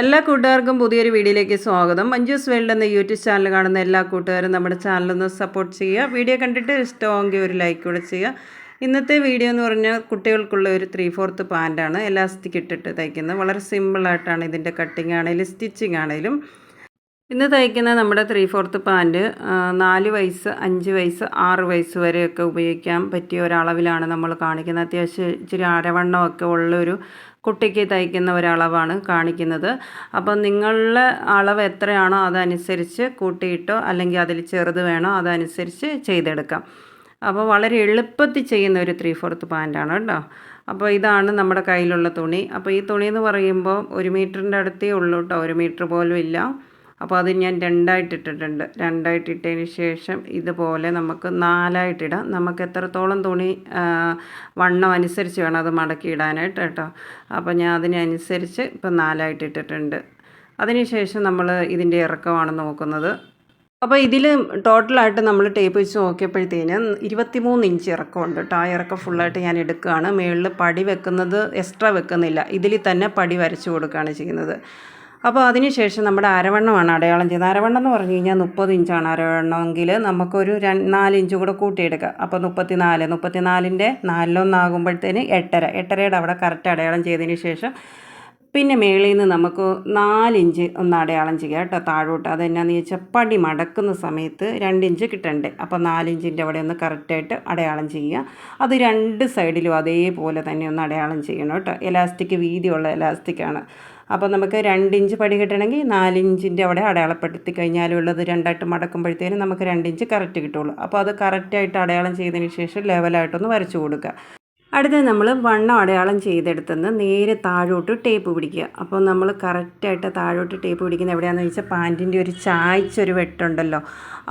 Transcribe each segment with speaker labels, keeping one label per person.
Speaker 1: എല്ലാ കൂട്ടുകാർക്കും പുതിയൊരു വീഡിയോയിലേക്ക് സ്വാഗതം. മഞ്ജൂസ് വേൾഡ് എന്ന യൂട്യൂബ് ചാനൽ കാണുന്ന എല്ലാ കൂട്ടുകാരും നമ്മുടെ ചാനലൊന്ന് സപ്പോർട്ട് ചെയ്യുക. വീഡിയോ കണ്ടിട്ട് ഇഷ്ടമെങ്കിൽ ഒരു ലൈക്ക് കൂടെ ചെയ്യുക. ഇന്നത്തെ വീഡിയോ എന്ന് പറഞ്ഞാൽ കുട്ടികൾക്കുള്ള ഒരു ത്രീ ഫോർത്ത് പാന്റാണ് എലാസ്റ്റിക് ഇട്ടിട്ട് തയ്ക്കുന്നത്. വളരെ സിമ്പിളായിട്ടാണ് ഇതിന്റെ കട്ടിങ് ആണെങ്കിലും സ്റ്റിച്ചിങ് ആണെങ്കിലും. ഇന്ന് തയ്ക്കുന്ന നമ്മുടെ ത്രീ ഫോർത്ത് പാന്റ് നാല് വയസ്സ് അഞ്ച് വയസ്സ് ആറ് വയസ്സ് വരെയൊക്കെ ഉപയോഗിക്കാൻ പറ്റിയ ഒരളവിലാണ് നമ്മൾ കാണിക്കുന്നത്. അത്യാവശ്യം ഇച്ചിരി അരവണ്ണമൊക്കെ ഉള്ളൊരു കുട്ടിക്ക് തയ്ക്കുന്ന ഒരളവാണ് കാണിക്കുന്നത്. അപ്പം നിങ്ങളുടെ അളവ് എത്രയാണോ അതനുസരിച്ച് കൂട്ടിയിട്ടോ അല്ലെങ്കിൽ അതിൽ ചെറുത് വേണോ അതനുസരിച്ച് ചെയ്തെടുക്കാം. അപ്പോൾ വളരെ എളുപ്പത്തിൽ ചെയ്യുന്ന ഒരു ത്രീ ഫോർത്ത് പാന്റാണ് കേട്ടോ. അപ്പോൾ ഇതാണ് നമ്മുടെ കയ്യിലുള്ള തുണി. അപ്പോൾ ഈ തുണി എന്ന് പറയുമ്പോൾ ഒരു മീറ്ററിന്റെ അടുത്തേ ഉള്ളൂ കേട്ടോ. ഒരു മീറ്റർ പോലും ഇല്ല. അപ്പോൾ അത് ഞാൻ രണ്ടായിട്ട് ഇട്ടിട്ടുണ്ട് രണ്ടായിട്ട് ഇട്ടതിന് ശേഷം ഇതുപോലെ നമുക്ക് നാലായിട്ടിടാം. നമുക്ക് എത്രത്തോളം തുണി വണ്ണം അനുസരിച്ച് വേണം അത് മടക്കി ഇടാനായിട്ട് കേട്ടോ. അപ്പോൾ ഞാൻ അതിനനുസരിച്ച് ഇപ്പം നാലായിട്ട് ഇട്ടിട്ടുണ്ട് അതിനുശേഷം നമ്മൾ ഇതിന്റെ ഇറക്കമാണ് നോക്കുന്നത്. അപ്പോൾ ഇതിൽ ടോട്ടലായിട്ട് നമ്മൾ ടേപ്പ് വെച്ച് നോക്കിയപ്പോഴത്തേന് ഇരുപത്തിമൂന്ന് ഇഞ്ച് ഇറക്കമുണ്ട് കേട്ടോ. ആ ഇറക്കം ഫുള്ളായിട്ട് ഞാൻ എടുക്കുകയാണ്. മുകളിൽ പടി വെക്കുന്നത് എക്സ്ട്രാ വെക്കുന്നില്ല. ഇതിൽ തന്നെ പടി വരച്ച് കൊടുക്കുകയാണ് ചെയ്യുന്നത്. അപ്പോൾ അതിനുശേഷം നമ്മുടെ അരവണ്ണമാണ് അടയാളം ചെയ്യുന്നത്. അരവണ്ണം എന്ന് പറഞ്ഞു കഴിഞ്ഞാൽ മുപ്പത് ഇഞ്ചാണ് അരവണ്ണമെങ്കിൽ നമുക്കൊരു നാല് ഇഞ്ച് കൂടെ കൂട്ടിയെടുക്കുക അപ്പോൾ മുപ്പത്തി നാല് മുപ്പത്തി നാലിന്റെ നാലിലൊന്നാകുമ്പോഴത്തേന് എട്ടര. എട്ടരയുടെ അവിടെ കറക്റ്റ് അടയാളം ചെയ്തതിന് ശേഷം പിന്നെ മേളിൽ നിന്ന് നമുക്ക് നാലിഞ്ച് ഒന്ന് അടയാളം ചെയ്യുക കേട്ടോ താഴോട്ട്. അതെന്നാന്ന് ചോദിച്ചാൽ പടി മടക്കുന്ന സമയത്ത് രണ്ടിഞ്ച് കിട്ടണ്ടേ. അപ്പോൾ നാലിഞ്ചിന്റെ അവിടെ ഒന്ന് കറക്റ്റായിട്ട് അടയാളം ചെയ്യുക. അത് രണ്ട് സൈഡിലും അതേപോലെ തന്നെ ഒന്ന് അടയാളം ചെയ്യണം കേട്ടോ. എലാസ്റ്റിക് വീതിയുള്ള എലാസ്റ്റിക്കാണ് അപ്പോൾ നമുക്ക് രണ്ടിഞ്ച് പടി കിട്ടണമെങ്കിൽ നാലിഞ്ചിന്റെ അവിടെ അടയാളപ്പെടുത്തി കഴിഞ്ഞാലുള്ളത് രണ്ടായിട്ട് മടക്കുമ്പോഴത്തേനും നമുക്ക് രണ്ടിഞ്ച് കറക്റ്റ് കിട്ടുള്ളൂ അപ്പോൾ അത് കറക്റ്റായിട്ട് അടയാളം ചെയ്തതിന് ശേഷം ലെവലായിട്ടൊന്ന് വരച്ചു കൊടുക്കുക. അടുത്തത് നമ്മൾ വണ്ണം അടയാളം ചെയ്തെടുത്തുനിന്ന് നേരെ താഴോട്ട് ടേപ്പ് പിടിക്കുക. അപ്പോൾ നമ്മൾ കറക്റ്റായിട്ട് താഴോട്ട് ടേപ്പ് പിടിക്കുന്നത് എവിടെയാണെന്ന് വെച്ചാൽ പാന്റിന്റെ ഒരു ചായ്ച്ചൊരു വെട്ടുണ്ടല്ലോ.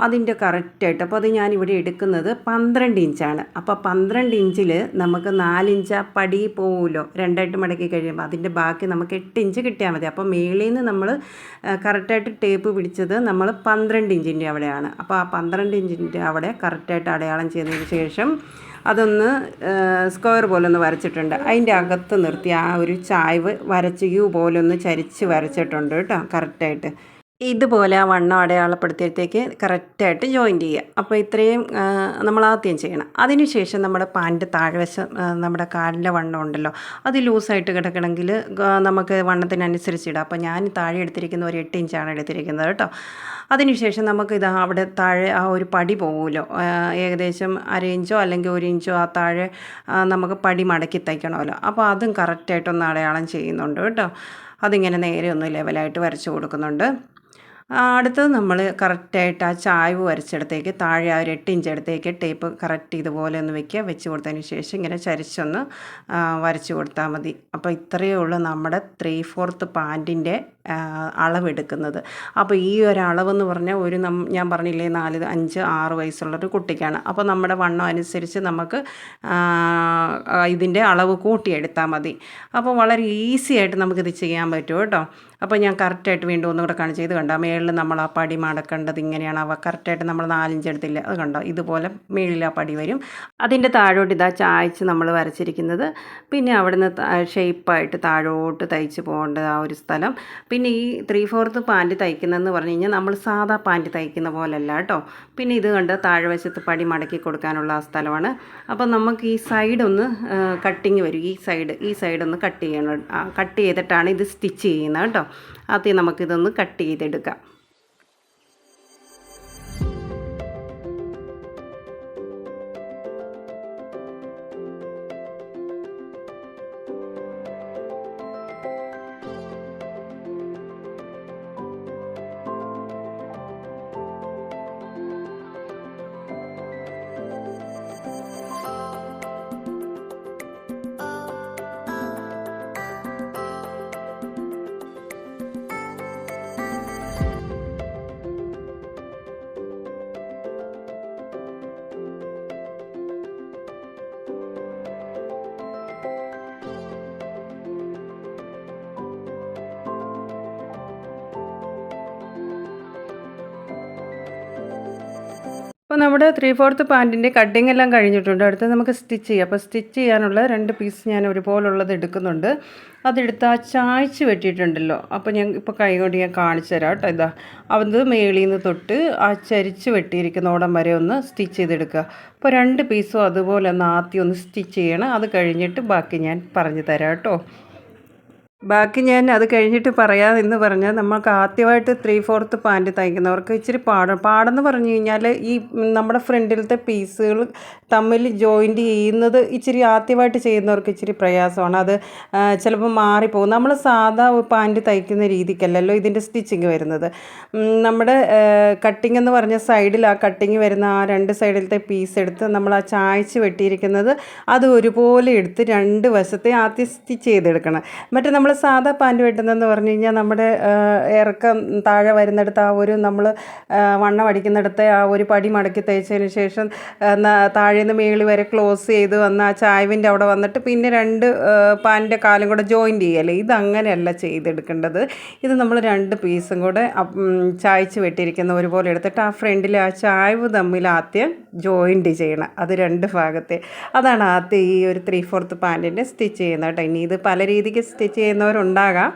Speaker 1: അതിന്റെ കറക്റ്റായിട്ട് അപ്പോൾ അത് ഞാൻ ഇവിടെ എടുക്കുന്നത് പന്ത്രണ്ട് ഇഞ്ചാണ്. അപ്പോൾ പന്ത്രണ്ട് ഇഞ്ചിൽ നമുക്ക് നാലിഞ്ച് ആ പടി പോകുമല്ലോ രണ്ടായിട്ട് മടക്കി കഴിയുമ്പോൾ അതിന്റെ ബാക്കി നമുക്ക് എട്ട് ഇഞ്ച് കിട്ടിയാൽ മതി. അപ്പോൾ മേളിൽ നിന്ന് നമ്മൾ കറക്റ്റായിട്ട് ടേപ്പ് പിടിച്ചത് നമ്മൾ പന്ത്രണ്ട് ഇഞ്ചിന്റെ അവിടെയാണ്. അപ്പോൾ ആ പന്ത്രണ്ട് ഇഞ്ചിന്റെ അവിടെ കറക്റ്റായിട്ട് അടയാളം ചെയ്തതിന് ശേഷം അതൊന്ന് സ്ക്വയർ പോലെ ഒന്ന് വരച്ചിട്ടുണ്ട്. അതിന്റെ അകത്ത് നിർത്തി ആ ഒരു ചായ്വ് വരച്ച് യു പോലെ ഒന്ന് ചരിച്ച് വരച്ചിട്ടുണ്ട് കേട്ടോ കറക്റ്റായിട്ട് ഇതുപോലെ ആ വണ്ണം അടയാളപ്പെടുത്തിയത്തേക്ക് കറക്റ്റായിട്ട് ജോയിൻ ചെയ്യുക. അപ്പോൾ ഇത്രയും നമ്മൾ ആദ്യം ചെയ്യണം. അതിനുശേഷം നമ്മുടെ പാന്റ് താഴ്വശം നമ്മുടെ കാലിന്റെ വണ്ണം ഉണ്ടല്ലോ അത് ലൂസായിട്ട് കിടക്കണമെങ്കിൽ നമുക്ക് വണ്ണത്തിനനുസരിച്ച് ഇടാം. അപ്പോൾ ഞാൻ താഴെ എടുത്തിരിക്കുന്ന ഒരു എട്ട് ഇഞ്ചാണ് എടുത്തിരിക്കുന്നത് കേട്ടോ. അതിനുശേഷം നമുക്ക് ഇത് അവിടെ താഴെ ആ ഒരു പടി പോകുമല്ലോ ഏകദേശം അര ഇഞ്ചോ അല്ലെങ്കിൽ ഒരു ഇഞ്ചോ ആ താഴെ നമുക്ക് പടി മടക്കി തയ്ക്കണമല്ലോ. അപ്പോൾ അതും കറക്റ്റായിട്ടൊന്ന് അടയാളം ചെയ്യുന്നുണ്ട് കേട്ടോ. അതിങ്ങനെ നേരെ ഒന്ന് ലെവലായിട്ട് വരച്ച് കൊടുക്കുന്നുണ്ട്. അടുത്തത് നമ്മൾ കറക്റ്റായിട്ട് ആ ചായവ് വരച്ചെടുത്തേക്ക് താഴെ ആ ഒരു എട്ട് ഇഞ്ച് അടുത്തേക്ക് ടേപ്പ് കറക്റ്റ് ഇതുപോലെ ഒന്ന് വെക്കുക. വെച്ച് കൊടുത്തതിന് ശേഷം ഇങ്ങനെ ചരിച്ചൊന്ന് വരച്ച് കൊടുത്താൽ മതി. അപ്പോൾ ഇത്രയേ ഉള്ളൂ നമ്മുടെ ത്രീ ഫോർത്ത് പാന്റിന്റെ അളവെടുക്കുന്നത്. അപ്പോൾ ഈ ഒരു അളവെന്ന് പറഞ്ഞാൽ ഒരു നം ഞാൻ പറഞ്ഞില്ലേ നാല് അഞ്ച് ആറ് വയസ്സുള്ളൊരു കുട്ടിക്കാണ്. അപ്പോൾ നമ്മുടെ വണ്ണം അനുസരിച്ച് നമുക്ക് ഇതിന്റെ അളവ് കൂട്ടിയെടുത്താൽ മതി. അപ്പോൾ വളരെ ഈസി ആയിട്ട് നമുക്കിത് ചെയ്യാൻ പറ്റും കേട്ടോ. അപ്പോൾ ഞാൻ കറക്റ്റായിട്ട് വീണ്ടും ഒന്നുകൂടെ കാണിച്ചു ഇത് കണ്ടോ. മേളിൽ നമ്മൾ ആ പടി മടക്കേണ്ടത് ഇങ്ങനെയാണ്. അവ കറക്റ്റായിട്ട് നമ്മൾ നാലിഞ്ച് എടുത്തില്ല അത് കണ്ടോ? ഇതുപോലെ മേളിൽ ആ പടി വരും. അതിന്റെ താഴോട്ട് ഇതാ ചായച്ച് നമ്മൾ വരച്ചിരിക്കുന്നത്. പിന്നെ അവിടുന്ന് ഷേപ്പായിട്ട് താഴോട്ട് തയ്ച്ച് പോകേണ്ട ആ ഒരു സ്ഥലം. പിന്നെ ഈ ത്രീ ഫോർത്ത് പാന്റ് തയ്ക്കുന്നതെന്ന് പറഞ്ഞു കഴിഞ്ഞാൽ നമ്മൾ സാധാ പാന്റ് തയ്ക്കുന്ന പോലല്ല കേട്ടോ. പിന്നെ ഇത് കണ്ട് താഴ്വശത്ത് പടി മടക്കി കൊടുക്കാനുള്ള ആ സ്ഥലമാണ്. അപ്പോൾ നമുക്ക് ഈ സൈഡ് ഒന്ന് കട്ടിങ് വരും. ഈ സൈഡ് ഈ സൈഡ് ഒന്ന് കട്ട് ചെയ്യണം. കട്ട് ചെയ്തിട്ടാണ് ഇത് സ്റ്റിച്ച് ചെയ്യുന്നത് കേട്ടോ. ആദ്യം നമുക്കിതൊന്ന് കട്ട് ചെയ്തെടുക്കാം. അപ്പോൾ നമ്മുടെ ത്രീ ഫോർത്ത് പാന്റിന്റെ കട്ടിങ് എല്ലാം കഴിഞ്ഞിട്ടുണ്ട്. അടുത്ത് നമുക്ക് സ്റ്റിച്ച് ചെയ്യാം. അപ്പോൾ സ്റ്റിച്ച് ചെയ്യാനുള്ള രണ്ട് പീസ് ഞാൻ ഒരുപോലുള്ളത് എടുക്കുന്നുണ്ട്. അതെടുത്ത് ആ ചായച്ച് വെട്ടിയിട്ടുണ്ടല്ലോ. അപ്പോൾ ഞാൻ ഇപ്പോൾ കൈ കൊണ്ട് ഞാൻ കാണിച്ചു തരാം കേട്ടോ. ഇതാ അത് മേളിൽ നിന്ന് തൊട്ട് ആ ചരിച്ച് വെട്ടിയിരിക്കുന്ന ഓടം വരെ ഒന്ന് സ്റ്റിച്ച് ചെയ്തെടുക്കുക. അപ്പോൾ രണ്ട് പീസും അതുപോലെ ഒന്ന് ആദ്യം ഒന്ന് സ്റ്റിച്ച് ചെയ്യണം. അത് കഴിഞ്ഞിട്ട് ബാക്കി ഞാൻ പറഞ്ഞു തരാം കേട്ടോ. ബാക്കി ഞാൻ അത് കഴിഞ്ഞിട്ട് പറയാം എന്ന് പറഞ്ഞാൽ നമുക്ക് ആദ്യമായിട്ട് ത്രീ ഫോർത്ത് പാന്റ് തയ്ക്കുന്നവർക്ക് ഇച്ചിരി പാടാണ് പാടെന്ന് പറഞ്ഞു കഴിഞ്ഞാൽ ഈ നമ്മുടെ ഫ്രണ്ടിലത്തെ പീസുകൾ തമ്മിൽ ജോയിന്റ് ചെയ്യുന്നത് ഇച്ചിരി ആദ്യമായിട്ട് ചെയ്യുന്നവർക്ക് ഇച്ചിരി പ്രയാസമാണ്. അത് ചിലപ്പോൾ മാറിപ്പോകും. നമ്മൾ സാധാ പാന്റ് തയ്ക്കുന്ന രീതിക്കല്ലല്ലോ ഇതിന്റെ സ്റ്റിച്ചിങ് വരുന്നത്. നമ്മുടെ കട്ടിങ് എന്ന് പറഞ്ഞ സൈഡിൽ ആ കട്ടിങ് വരുന്ന ആ രണ്ട് സൈഡിലത്തെ പീസ് എടുത്ത് നമ്മൾ ആ ചായച്ച് വെട്ടിയിരിക്കുന്നത് അത് ഒരുപോലെ എടുത്ത് രണ്ട് വശത്തെ ആദ്യം സ്റ്റിച്ച് ചെയ്തെടുക്കണം. മറ്റേ നമ്മൾ സാധാ പാന്റ് വെട്ടുന്നതെന്ന് പറഞ്ഞു കഴിഞ്ഞാൽ നമ്മുടെ ഇറക്കം താഴെ വരുന്നിടത്ത് ആ ഒരു നമ്മൾ വണ്ണം അടിക്കുന്നിടത്ത് ആ ഒരു പടി മടക്കി തയ്ച്ചതിന് ശേഷം താഴെ നിന്ന് മേളി വരെ ക്ലോസ് ചെയ്ത് വന്ന് ആ ചായവിന്റെ അവിടെ വന്നിട്ട് പിന്നെ രണ്ട് പാന്റിന്റെ കാലും കൂടെ ജോയിന്റ് ചെയ്യല്ലേ? ഇതങ്ങനെയല്ല ചെയ്തെടുക്കേണ്ടത്. ഇത് നമ്മൾ രണ്ട് പീസും കൂടെ ചായച്ച് വെട്ടിയിരിക്കുന്ന ഒരുപോലെ എടുത്തിട്ട് ആ ഫ്രണ്ടിൽ ആ ചായവ് തമ്മിൽ ആദ്യം ജോയിന്റ് ചെയ്യണം. അത് രണ്ട് ഭാഗത്തെ. അതാണ് ആദ്യം ഈ ഒരു ത്രീ ഫോർത്ത് പാന്റിന്റെ സ്റ്റിച്ച് ചെയ്യുന്നത് കേട്ടോ. ഇനി ഇത് പല രീതിക്ക് സ്റ്റിച്ച് ചെയ്യുന്ന ചെയ്യുന്നവരുണ്ടാകാം.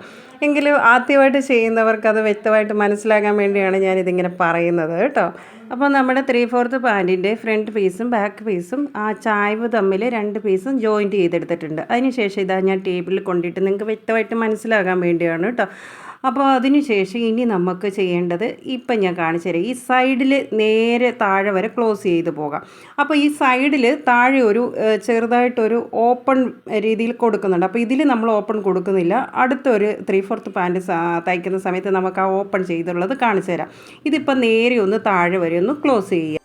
Speaker 1: എങ്കിലും ആദ്യമായിട്ട് ചെയ്യുന്നവർക്ക് അത് വ്യക്തമായിട്ട് മനസ്സിലാക്കാൻ വേണ്ടിയാണ് ഞാനിതിങ്ങനെ പറയുന്നത് കേട്ടോ. അപ്പോൾ നമ്മുടെ ത്രീ ഫോർത്ത് പാന്റിന്റെ ഫ്രണ്ട് പീസും ബാക്ക് പീസും ആ ചായ്വ് തമ്മിൽ രണ്ട് പീസും ജോയിന്റ് ചെയ്തെടുത്തിട്ടുണ്ട്. അതിനുശേഷം ഇതാ ഞാൻ ടേബിളിൽ കൊണ്ടിട്ട് നിങ്ങൾക്ക് വ്യക്തമായിട്ട് മനസ്സിലാകാൻ വേണ്ടിയാണ് കേട്ടോ. അപ്പോൾ അതിനുശേഷം ഇനി നമുക്ക് ചെയ്യേണ്ടത് ഇപ്പം ഞാൻ കാണിച്ചു തരാം. ഈ സൈഡിൽ നേരെ താഴെ വരെ ക്ലോസ് ചെയ്ത് പോകാം. അപ്പോൾ ഈ സൈഡിൽ താഴെ ഒരു ചെറുതായിട്ടൊരു ഓപ്പൺ രീതിയിൽ കൊടുക്കുന്നുണ്ട്. അപ്പോൾ ഇതിൽ നമ്മൾ ഓപ്പൺ കൊടുക്കുന്നില്ല. അടുത്തൊരു ത്രീ ഫോർത്ത് പാന്റ് തയ്ക്കുന്ന സമയത്ത് നമുക്ക് ആ ഓപ്പൺ ചെയ്തുള്ളത് കാണിച്ചു തരാം. ഇതിപ്പോൾ നേരെ ഒന്ന് താഴെ വരെ ഒന്ന് ക്ലോസ് ചെയ്യുക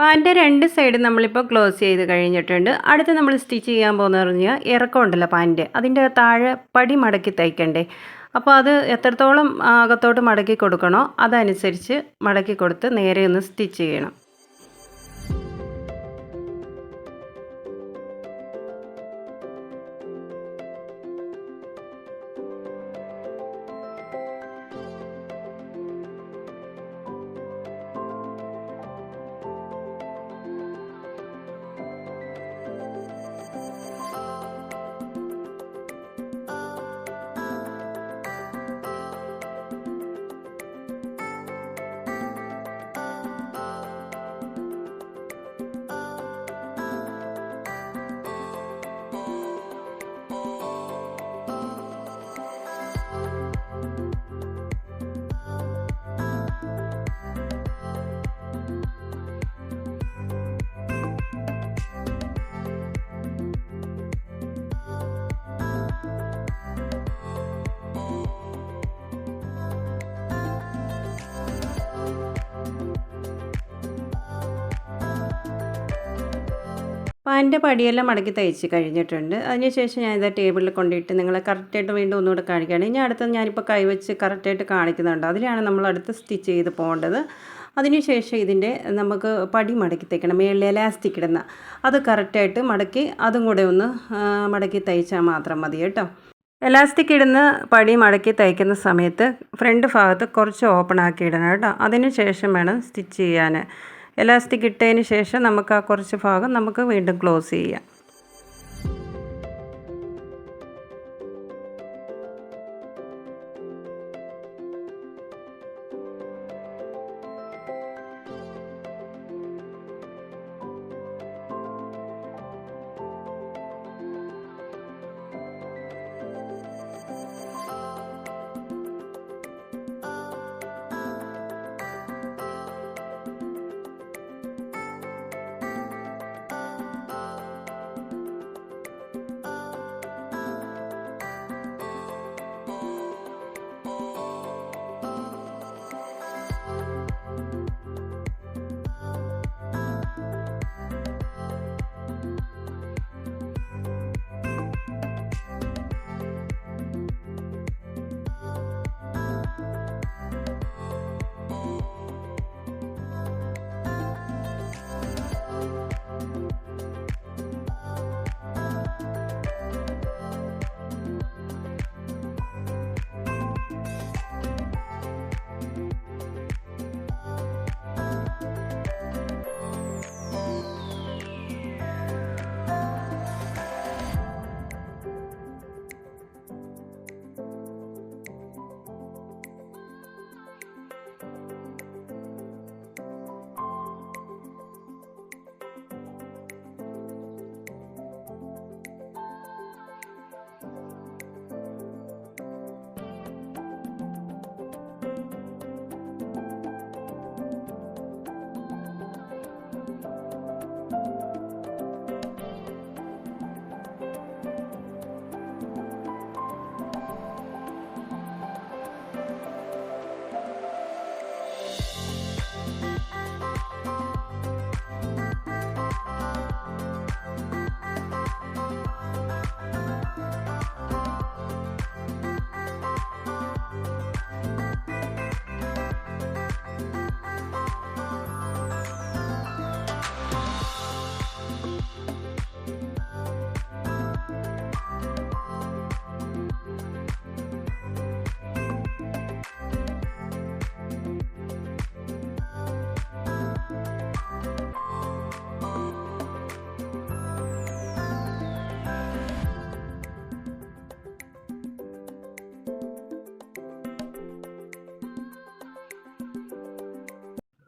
Speaker 1: പാന്റെ രണ്ട് സൈഡും നമ്മളിപ്പോൾ ക്ലോസ് ചെയ്ത് കഴിഞ്ഞിട്ടുണ്ട്. അടുത്ത് നമ്മൾ സ്റ്റിച്ച് ചെയ്യാൻ പോകുന്നത് പറഞ്ഞാൽ ഇറക്കം ഉണ്ടല്ലോ പാന്റ് അതിന്റെ താഴെ പടി മടക്കി തയ്ക്കണ്ടേ. അപ്പോൾ അത് എത്രത്തോളം അകത്തോട്ട് മടക്കി കൊടുക്കണോ അതനുസരിച്ച് മടക്കി കൊടുത്ത് നേരെ ഒന്ന് സ്റ്റിച്ച് ചെയ്യണം. പാന്റെ പടിയെല്ലാം മടക്കി തയ്ച്ച് കഴിഞ്ഞിട്ടുണ്ട്. അതിനുശേഷം ഞാൻ ഇതാ ടേബിളിൽ കൊണ്ടിട്ട് നിങ്ങളെ കറക്റ്റായിട്ട് വീണ്ടും ഒന്നുകൂടെ കാണിക്കുകയാണ്. ഇനി അടുത്തത് ഞാനിപ്പോൾ കൈവച്ച് കറക്റ്റായിട്ട് കാണിക്കുന്നുണ്ട്. അതിലാണ് നമ്മൾ അടുത്ത് സ്റ്റിച്ച് ചെയ്ത് പോകേണ്ടത്. അതിനുശേഷം ഇതിന്റെ നമുക്ക് പടി മടക്കി തയ്ക്കണം മേളിൽ എലാസ്റ്റിക് ഇടുന്ന അത് കറക്റ്റായിട്ട് മടക്കി അതും കൂടെ ഒന്ന് മടക്കി തയ്ച്ചാൽ മാത്രം മതി കേട്ടോ. എലാസ്റ്റിക് ഇടുന്ന പടി മടക്കി തയ്ക്കുന്ന സമയത്ത് ഫ്രണ്ട് ഭാഗത്ത് കുറച്ച് ഓപ്പൺ ആക്കി ഇടണം കേട്ടോ. അതിനുശേഷം വേണം സ്റ്റിച്ച് ചെയ്യാൻ. എലാസ്റ്റിക് ഇട്ടതിന് ശേഷം നമുക്ക് ആ കുറച്ച് ഭാഗം നമുക്ക് വീണ്ടും ക്ലോസ് ചെയ്യാം.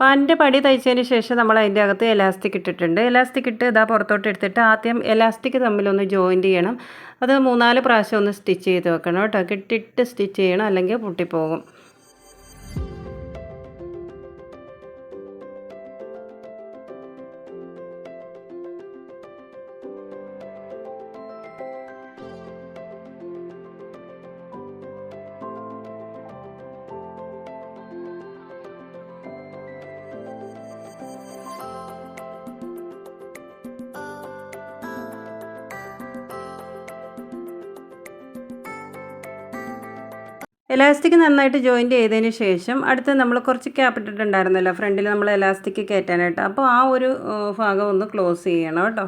Speaker 1: പാന്റിന്റെ പടി തയ്ച്ചതിന് ശേഷം നമ്മൾ അതിന്റെ അകത്ത് എലാസ്റ്റിക് ഇട്ടിട്ടുണ്ട്. എലാസ്റ്റിക് ഇട്ട് ഇതാ പുറത്തോട്ട് എടുത്തിട്ട് ആദ്യം എലാസ്റ്റിക് തമ്മിലൊന്ന് ജോയിന്റ് ചെയ്യണം. അത് മൂന്നാൽ പ്രാവശ്യം ഒന്ന് സ്റ്റിച്ച് ചെയ്ത് വെക്കണം കേട്ടോ. കിട്ടിയിട്ട് സ്റ്റിച്ച് ചെയ്യണം അല്ലെങ്കിൽ പൊട്ടിപ്പോകും. എലാസ്റ്റിക് നന്നായിട്ട് ജോയിന്റ് ചെയ്തതിന് ശേഷം അടുത്ത് നമ്മൾ കുറച്ച് ക്യാപ്പ് ഇട്ടിട്ടുണ്ടായിരുന്നല്ലോ ഫ്രണ്ടിൽ നമ്മൾ എലാസ്റ്റിക് കയറ്റാനായിട്ട്. അപ്പോൾ ആ ഒരു ഭാഗം ഒന്ന് ക്ലോസ് ചെയ്യണം കേട്ടോ.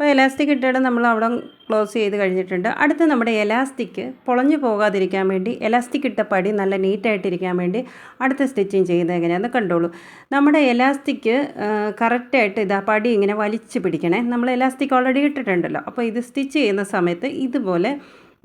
Speaker 1: അപ്പോൾ എലാസ്റ്റിക് ഇട്ടിട്ട് നമ്മൾ അവിടെ ക്ലോസ് ചെയ്ത് കഴിഞ്ഞിട്ടുണ്ട്. അടുത്ത് നമ്മുടെ എലാസ്റ്റിക് പൊളഞ്ഞു പോകാതിരിക്കാൻ വേണ്ടി എലാസ്റ്റിക് ഇട്ട പടി നല്ല നീറ്റായിട്ടിരിക്കാൻ വേണ്ടി അടുത്ത സ്റ്റിച്ചിങ് ചെയ്യുന്നത് എങ്ങനെയാണെന്ന് കണ്ടോളൂ. നമ്മുടെ എലാസ്റ്റിക് കറക്റ്റായിട്ട് ഇതാ പടി ഇങ്ങനെ വലിച്ചു പിടിക്കണേ. നമ്മൾ എലാസ്റ്റിക് ഓൾറെഡി ഇട്ടിട്ടുണ്ടല്ലോ. അപ്പോൾ ഇത് സ്റ്റിച്ച് ചെയ്യുന്ന സമയത്ത് ഇതുപോലെ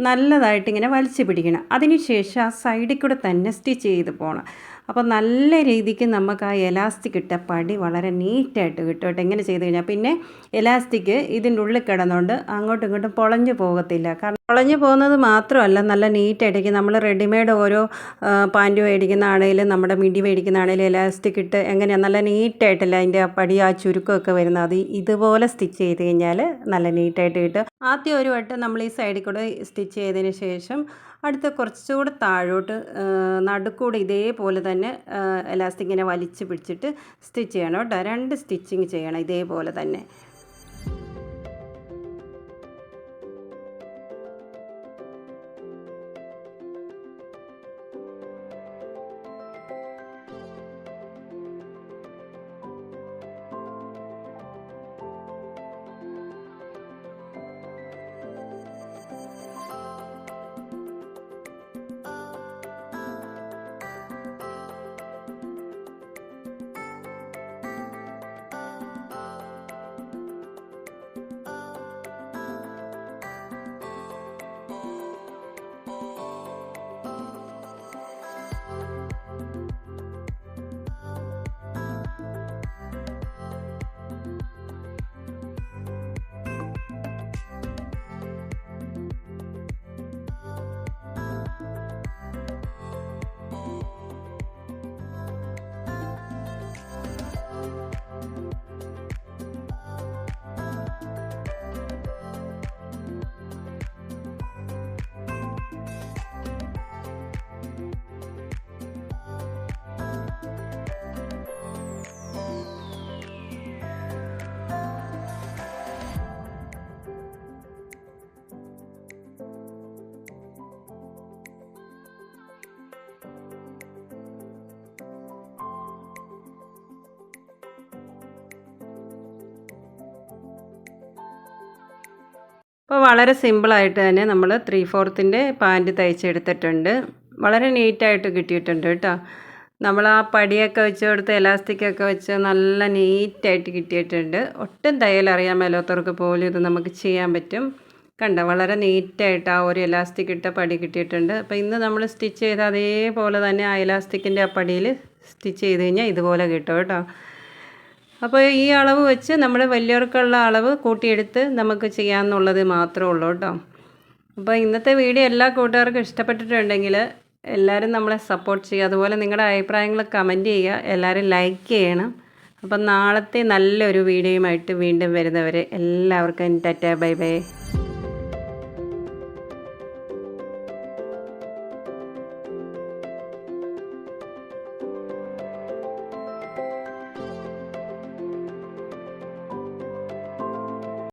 Speaker 1: നല്ലതായിട്ട് ഇങ്ങനെ വലിച്ചു പിടിക്കണം. അതിനുശേഷം ആ സൈഡിൽ കൂടെ തന്നെ സ്റ്റിച്ച് ചെയ്ത് പോകണം അപ്പോൾ നല്ല രീതിക്ക് നമുക്ക് ആ എലാസ്റ്റിക് ഇട്ട പടി വളരെ നീറ്റായിട്ട് കിട്ടും കേട്ടോ എങ്ങനെ ചെയ്ത് കഴിഞ്ഞാൽ പിന്നെ എലാസ്റ്റിക് ഇതിന്റെ ഉള്ളിൽ കിടന്നുകൊണ്ട് അങ്ങോട്ടും ഇങ്ങോട്ടും പൊളഞ്ഞു പോകത്തില്ല. കാരണം പൊളഞ്ഞു പോകുന്നത് മാത്രമല്ല നല്ല നീറ്റായിട്ടേക്ക് നമ്മൾ റെഡിമെയ്ഡ് ഓരോ പാന്റ് മേടിക്കുന്ന ആണെങ്കിലും നമ്മുടെ മിടി മേടിക്കുന്ന ആണെങ്കിലും എലാസ്റ്റിക് ഇട്ട് എങ്ങനെയാണ് നല്ല നീറ്റായിട്ടല്ല അതിന്റെ പടി ആ ചുരുക്കമൊക്കെ വരുന്നത്. അത് ഇതുപോലെ സ്റ്റിച്ച് ചെയ്ത് കഴിഞ്ഞാൽ നല്ല നീറ്റായിട്ട് കിട്ടും. ആദ്യം ഒരു വട്ടം നമ്മൾ ഈ സൈഡിൽ കൂടെ സ്റ്റിച്ച് ചെയ്തതിന് ശേഷം അടുത്ത കുറച്ചുകൂടെ താഴോട്ട് നടുക്കൂടെ ഇതേപോലെ തന്നെ എലാസ്റ്റിക്കിനെ വലിച്ചു പിടിച്ചിട്ട് സ്റ്റിച്ച് ചെയ്യണം കേട്ടോ. രണ്ട് സ്റ്റിച്ചിങ് ചെയ്യണം ഇതേപോലെ തന്നെ. അപ്പോൾ വളരെ സിമ്പിളായിട്ട് തന്നെ നമ്മൾ ത്രീ ഫോർത്തിന്റെ പാന്റ് തയ്ച്ചെടുത്തിട്ടുണ്ട്. വളരെ നീറ്റായിട്ട് കിട്ടിയിട്ടുണ്ട് കേട്ടോ. നമ്മൾ ആ പടിയൊക്കെ വെച്ച് കൊടുത്ത് എലാസ്റ്റിക്കൊക്കെ വെച്ച് നല്ല നീറ്റായിട്ട് കിട്ടിയിട്ടുണ്ട്. ഒട്ടും തയ്യൽ അറിയാൻ മേലാത്തവർക്ക് പോലും ഇത് നമുക്ക് ചെയ്യാൻ പറ്റും. കണ്ട? വളരെ നീറ്റായിട്ട് ആ ഒരു എലാസ്റ്റിക് ഇട്ട പടി കിട്ടിയിട്ടുണ്ട്. അപ്പോൾ ഇന്ന് നമ്മൾ സ്റ്റിച്ച് ചെയ്ത അതേപോലെ തന്നെ ആ എലാസ്റ്റിക്കിന്റെ ആ പടിയിൽ സ്റ്റിച്ച് ചെയ്ത് കഴിഞ്ഞാൽ ഇതുപോലെ കിട്ടും കേട്ടോ. അപ്പോൾ ഈ അളവ് വെച്ച് നമ്മൾ വലിയവർക്കുള്ള അളവ് കൂട്ടിയെടുത്ത് നമുക്ക് ചെയ്യാമെന്നുള്ളത് മാത്രമേ ഉള്ളൂ കേട്ടോ. അപ്പോൾ ഇന്നത്തെ വീഡിയോ എല്ലാ കൂട്ടുകാർക്കും ഇഷ്ടപ്പെട്ടിട്ടുണ്ടെങ്കിൽ എല്ലാവരും നമ്മളെ സപ്പോർട്ട് ചെയ്യുക. അതുപോലെ നിങ്ങളുടെ അഭിപ്രായങ്ങൾ കമന്റ് ചെയ്യുക. എല്ലാവരും ലൈക്ക് ചെയ്യണം. അപ്പം നാളത്തെ നല്ലൊരു വീഡിയോയുമായിട്ട് വീണ്ടും വരുന്നവരെ എല്ലാവർക്കും ടാറ്റ ബൈ ബൈ.